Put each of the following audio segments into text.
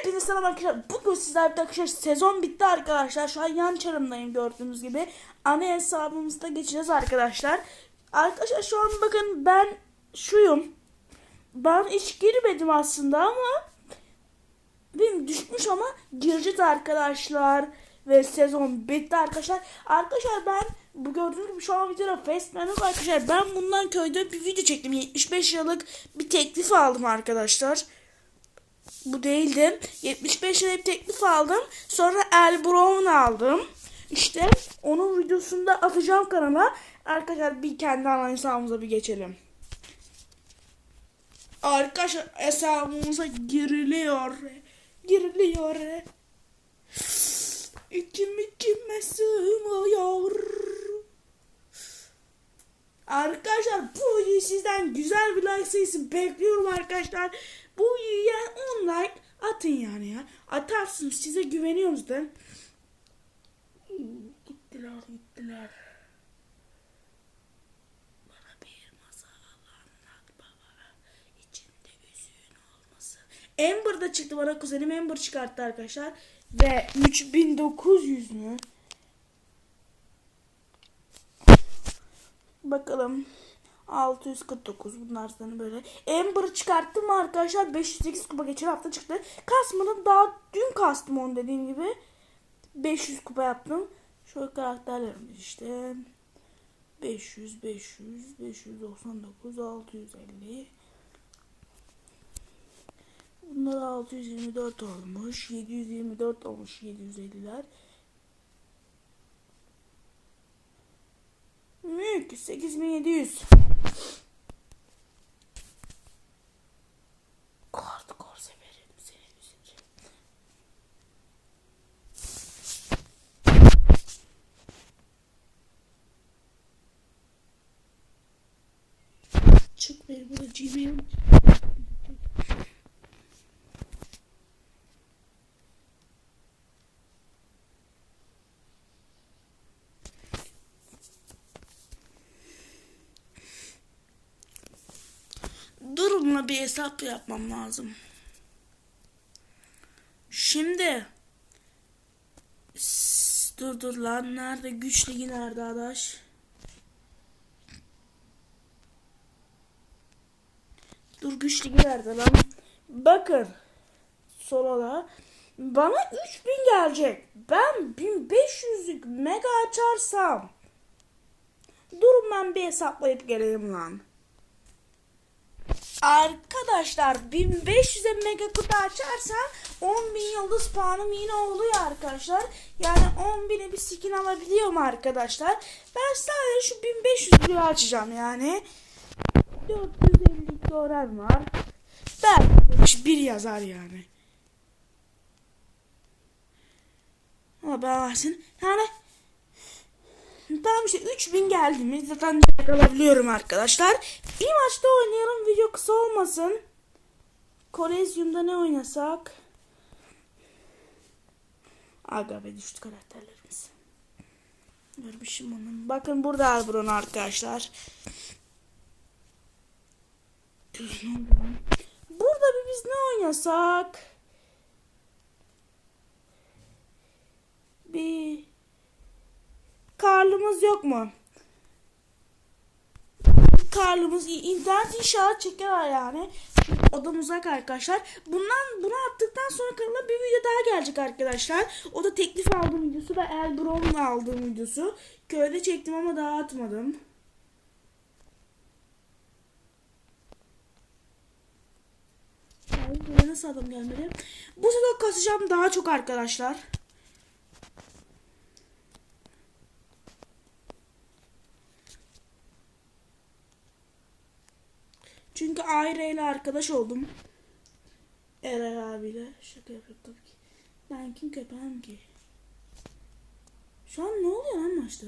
Hepinize selam arkadaşlar. Bugün sizlerle arkadaşlar sezon bitti arkadaşlar. Şu an yan çarımdayım gördüğünüz gibi. Ana hesabımızda geçeceğiz arkadaşlar. Arkadaşlar şu an bakın ben şuyum. Ben hiç girmedim aslında ama benim düşmüş ama gireceğiz arkadaşlar. Ve sezon bitti arkadaşlar. Arkadaşlar ben bu gördüğünüz gibi şu an videoda Fastman yok arkadaşlar. Ben bundan köyde bir video çektim. 75 liralık bir teklif aldım arkadaşlar bu değildi. 75 liraya bir teklif aldım. Sonra El Brown aldım. İşte onun videosunu da atacağım kanala. Arkadaşlar bir kendi ana hesabımıza bir geçelim. Arkadaşlar hesabımıza giriliyor. Giriliyor. İçim içime sığmıyor. Arkadaşlar bu sizden güzel bir like sayısı bekliyorum arkadaşlar. Bu videoya 10 like atın yani ya. Atarsınız size güveniyorum zaten. Gittiler gittiler. Bana bir masal anlat baba. İçinde üzüğün olmasın. Amber da çıktı bana kuzenim Amber çıkarttı arkadaşlar. Ve 3900 mü? Bakalım. 649 bunlar sana böyle. Amber çıkarttım arkadaşlar 508 kupa geçen hafta çıktı. Kasmadım daha dün kastım onu dediğim gibi. 500 kupa yaptım. Şöyle karakterlerimiz işte. 500, 500, 599, 650. Bunlar 624 olmuş. 724 olmuş 750'ler. Mük 8700. Durumla bir hesap yapmam lazım. Şimdi dur dur lan nerede güç ligi nerede adaş? Dur güç ligi nerede lan? Bakın solada bana 3000 gelecek. Ben 1500'lük mega açarsam Durun ben bir hesaplayıp geleyim lan. Arkadaşlar 1500'e mega kutu açarsam 10.000 yıldız puanım yine oluyor arkadaşlar. Yani 10.000'e bir skin alabiliyorum arkadaşlar. Ben sadece şu 1500 lira açacağım yani. 450 oran var. Belki bir yazar yani. Ama ben versin. Yani Tamam işte 3000 geldi mi zaten alabiliyorum arkadaşlar. Bir maçta oynayalım video kısa olmasın. Kolezyum'da ne oynasak? Aga be düştü karakterlerimiz. Görmüşüm onu. Bakın burada Albron arkadaşlar. Burada bir biz ne oynasak? Bir Karlımız yok mu? Karlımız internet inşaat çeker yani. Odam uzak arkadaşlar. Bundan bunu attıktan sonra kanala bir video daha gelecek arkadaşlar. O da teklif aldığım videosu ve El Brown'la aldığım videosu. Köyde çektim ama daha atmadım. Yani nasıl adam gelmedi? Bu sezon kasacağım daha çok arkadaşlar. Çünkü Ayra ile arkadaş oldum. Eray abiyle. Şaka yapıyorum tabii ki. Ben kim köpeğim ki? Şu an ne oluyor lan maçta?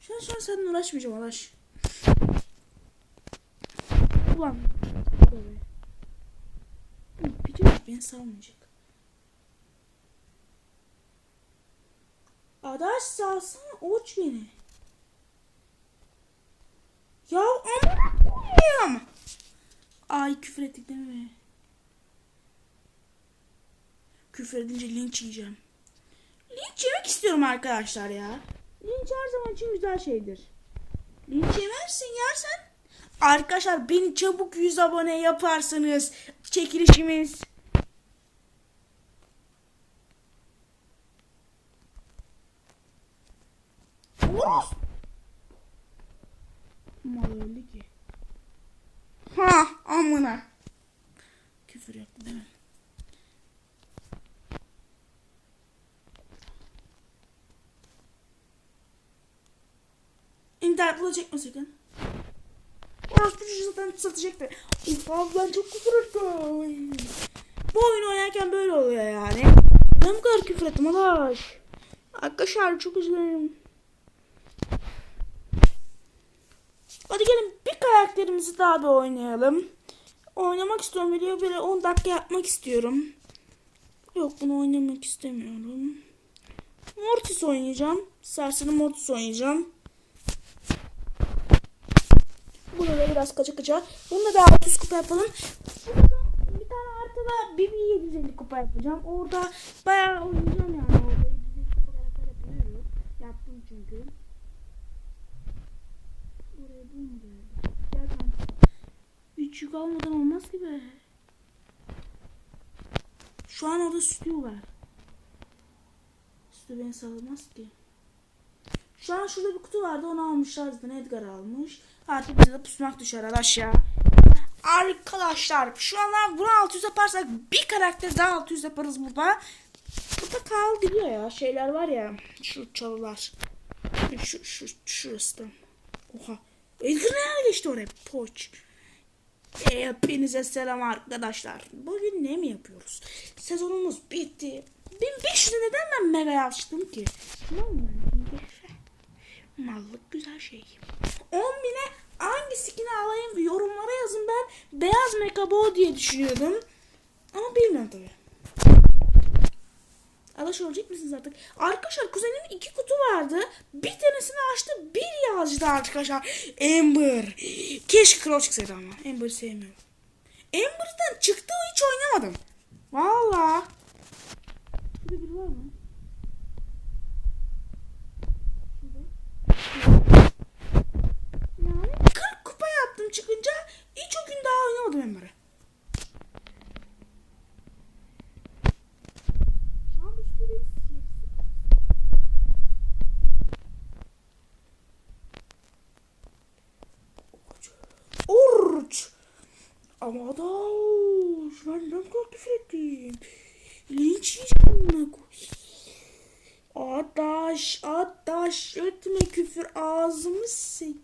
Şu an, şu an seninle uğraşmayacağım Alaş. Ulan. Biliyorum beni salmayacak. Arkadaş salsana uç beni. Ya amına. Ay küfür ettik değil mi? Küfür edince linç yiyeceğim. Linç yemek istiyorum arkadaşlar ya. Linç her zaman için güzel şeydir. Linç yemezsin yersen. Arkadaşlar beni çabuk 100 abone yaparsanız çekilişimiz Oros. Mal öldü ki. Ha amına. Küfür yaptı değil mi? İnternet bulacak mı sakın? Çocuğu zaten satacaktı. Abi ben çok küfür ettim. Bu oyunu oynarken böyle oluyor yani. Ben bu kadar küfür ettim arkadaş. Arkadaşlar çok üzgünüm. Hadi gelin bir karakterimizi daha bir oynayalım. Oynamak istiyorum. Video böyle 10 dakika yapmak istiyorum. Yok bunu oynamak istemiyorum. Mortis oynayacağım. Serseri Mortis oynayacağım. Bunu da biraz kaça kaça. Bunu da 600 kupa yapalım. Da bir tane haritada BB 750 kupa yapacağım. Orada bayağı oynayacağım yani. Orada 750 kupa yapıyorum. Yaptım çünkü. Buraya bu mu geldi? Gel kanka. Üç yük almadan olmaz ki be. Şu an orada stüdyo var. Stüdyo beni sağlamaz ki. Şu an şurada bir kutu vardı onu almışlar zaten Edgar almış. Artık bize de pusmak düşer aşağı. Arkadaşlar şu anlar bunu 600 yaparsak bir karakter daha 600 yaparız burada. Burada kal gidiyor ya şeyler var ya şu çalılar. Şu, şu, şurası da. Oha. Nereye geçti oraya? Poç. E, hepinize selam arkadaşlar. Bugün ne mi yapıyoruz? Sezonumuz bitti. 1500'e neden ben mega yaptım ki? Mallık güzel şey. 10 bine hangi skin'i alayım yorumlara yazın ben beyaz mekabo diye düşünüyordum. Ama bilmiyorum tabi. Adaş olacak mısınız artık? Arkadaşlar kuzenimin iki kutu vardı. Bir tanesini açtı bir yazdı arkadaşlar. Amber. Keşke Crow çıksaydı ama. Amber'ı sevmiyorum. Amber'dan çıktı hiç oynamadım. Valla. Şurada biri var mı? Yani 40 kupa yaptım çıkınca hiç o gün daha oynamadım Amber'ı. Şu an üstü bir siyasi. Orç. Ama da ben ne kadar küfür ettim. Linç yiyeceğim. Adaş, adaş etme küfür ağzımı sek.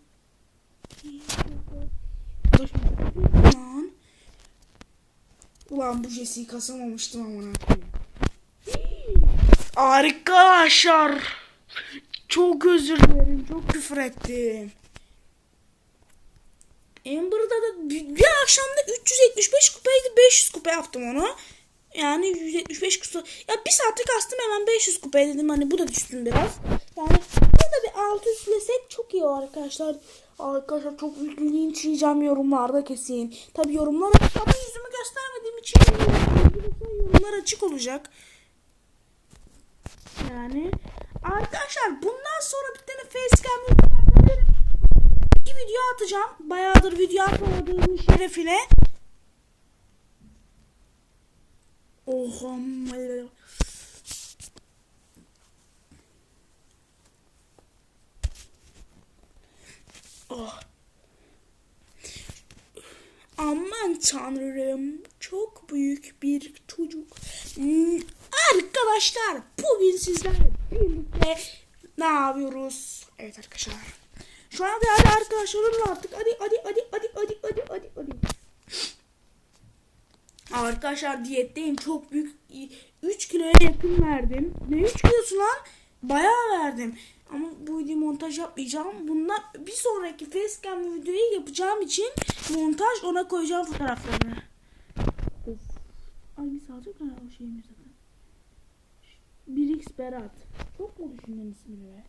Lan. Ulan bu Jesse'yi kasamamıştım amına koyayım. Arkadaşlar. Çok özür dilerim. Çok küfür ettim. Amber'da da bir, akşamda 375 kupaydı 500 kupa yaptım onu. Yani 175 kupa. Ya bir saatlik kastım hemen 500 kupaya dedim hani bu da düştüm biraz. Yani burada bir 600 desek çok iyi arkadaşlar. Arkadaşlar çok linç yiyeceğim yorumlarda kesin. Tabi yorumlar ama yüzümü göstermediğim için yorumlar açık olacak. Yani arkadaşlar bundan sonra bir tane facecam video atacağım. Bayağıdır video atmadığım şerefine. Oha. Oh. Aman tanrım çok büyük bir çocuk. Hmm, Arkadaşlar bugün sizlerle birlikte ne yapıyoruz? Evet arkadaşlar. Şu an değerli arkadaşlarımla artık. Hadi hadi hadi hadi hadi hadi hadi hadi. Arkadaşlar diyetteyim. Çok büyük 3 kiloya yakın verdim. Ne 3 kilosu lan? Bayağı verdim. Ama bu videoyu montaj yapmayacağım. Bundan bir sonraki facecam videoyu yapacağım için montaj ona koyacağım fotoğraflarını. Of. Ay bir sağlık o şeyimiz zaten. 1x Berat. Çok mu düşündün ismini be?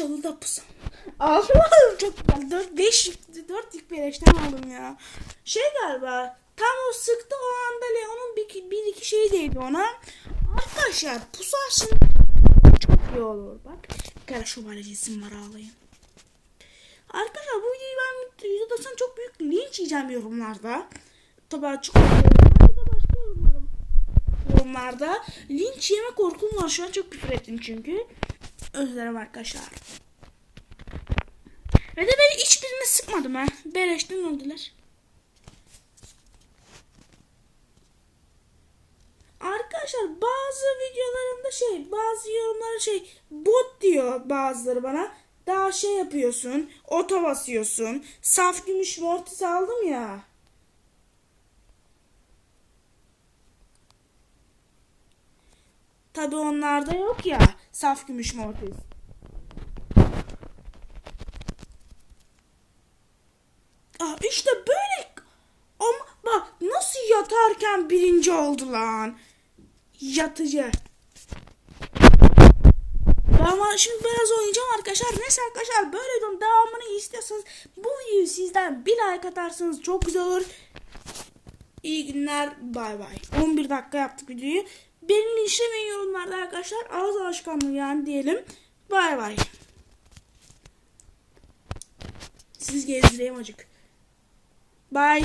Çalıda pusam. Aldım çok güzel. 4 5 4 yük beleşten aldım ya. Şey galiba tam o sıktı o anda Leon'un bir, bir iki şeyi değdi ona. Arkadaşlar pusarsın çok iyi olur. Bak bir kere şövalyeci isim var ağlayın. Arkadaşlar bu videoyu ben %90 çok büyük linç yiyeceğim yorumlarda. Tabii açık. Yorumlarda linç yeme korkum var. Şu an çok küfür ettim çünkü. Özür dilerim arkadaşlar. Ve de ben hiçbirini sıkmadım ha. Beleşten öldüler. Arkadaşlar bazı videolarımda şey bazı yorumlara şey bot diyor bazıları bana. Daha şey yapıyorsun. Oto basıyorsun. Saf gümüş mortis aldım ya. Tabi onlarda yok ya. Saf gümüş mortis. Aa, işte böyle ama bak nasıl yatarken birinci oldu lan. Yatıcı. Ama şimdi biraz oynayacağım arkadaşlar. Neyse arkadaşlar böyle videonun devamını istiyorsanız bu videoyu sizden bir like atarsanız çok güzel olur. İyi günler. Bay bay. 11 dakika yaptık videoyu. Beni linçlemeyin yorumlarda arkadaşlar. Ağız alışkanlığı yani diyelim. Bay bay. Siz gezdireyim acık. Bye.